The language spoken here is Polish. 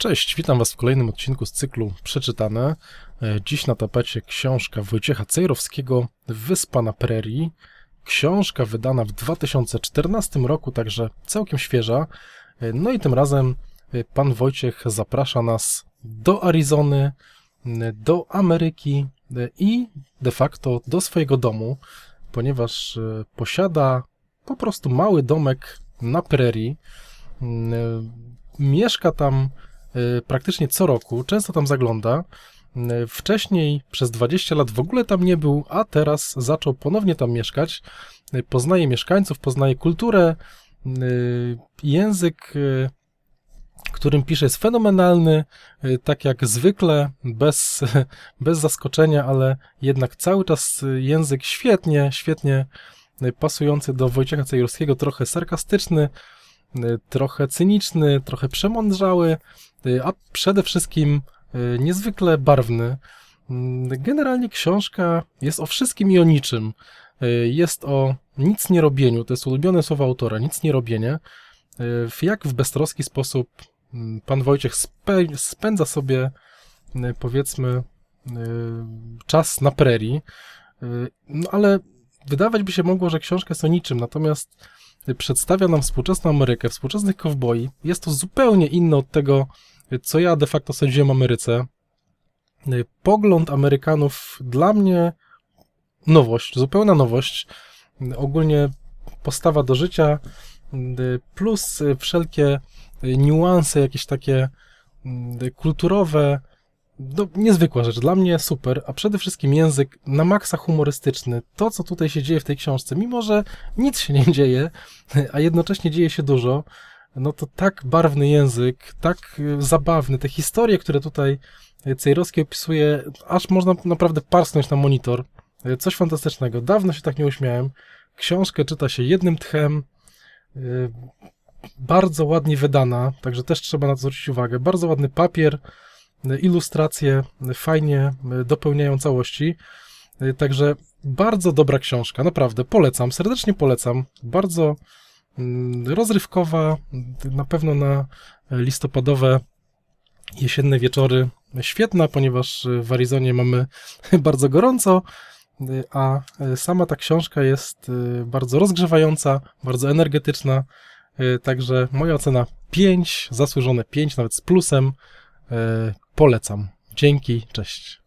Cześć, witam Was w kolejnym odcinku z cyklu Przeczytane. E, Dziś na tapecie książka Wojciecha Cejrowskiego Wyspa na prerii. Książka wydana w 2014 roku, także całkiem świeża. E, No i tym razem e, pan Wojciech zaprasza nas do Arizony, do Ameryki i de facto do swojego domu, ponieważ posiada po prostu mały domek na prerii. Mieszka tam praktycznie co roku, często tam zagląda. Y, Wcześniej przez 20 lat w ogóle tam nie był, a teraz zaczął ponownie tam mieszkać. Y, Poznaje mieszkańców, poznaje kulturę, y, język, y, którym pisze jest fenomenalny, y, tak jak zwykle, bez, bez zaskoczenia, ale jednak cały czas y, język świetnie, świetnie y, pasujący do Wojciecha Cejrowskiego, trochę sarkastyczny, y, trochę cyniczny, trochę przemądrzały, y, a przede wszystkim y, niezwykle barwny. Mm, Generalnie książka jest o wszystkim i o niczym. Y, Jest o nic nie robieniu, to jest ulubione słowo autora, nic nie robienie. Y, Jak w beztroski sposób mm, pan Wojciech spędza sobie, y, powiedzmy, y, czas na prerii. Y, No ale wydawać by się mogło, że książka jest o niczym, natomiast przedstawia nam współczesną Amerykę, współczesnych kowboi. Jest to zupełnie inne od tego, co ja de facto sądziłem o Ameryce. Y, Pogląd Amerykanów dla mnie nowość, zupełna nowość. Y, Ogólnie postawa do życia, y, plus wszelkie niuanse, jakieś takie y, kulturowe. No, niezwykła rzecz, dla mnie super, a przede wszystkim język na maksa humorystyczny. To, co tutaj się dzieje w tej książce, mimo że nic się nie dzieje, a jednocześnie dzieje się dużo, no to tak barwny język, tak y, zabawny, te historie, które tutaj Cejrowski opisuje, aż można naprawdę parsnąć na monitor. Y, Coś fantastycznego. Dawno się tak nie uśmiałem. Książkę czyta się jednym tchem. y, Bardzo ładnie wydana, także też trzeba na to zwrócić uwagę. Bardzo ładny papier, ilustracje fajnie y, dopełniają całości. Y, Także bardzo dobra książka, naprawdę polecam, serdecznie polecam. Bardzo mm, rozrywkowa, na pewno na listopadowe, jesienne wieczory. Świetna, ponieważ w Arizonie mamy bardzo gorąco, a sama ta książka jest bardzo rozgrzewająca, bardzo energetyczna. Także moja ocena 5, zasłużone 5, nawet z plusem. Y, Polecam. Dzięki, cześć.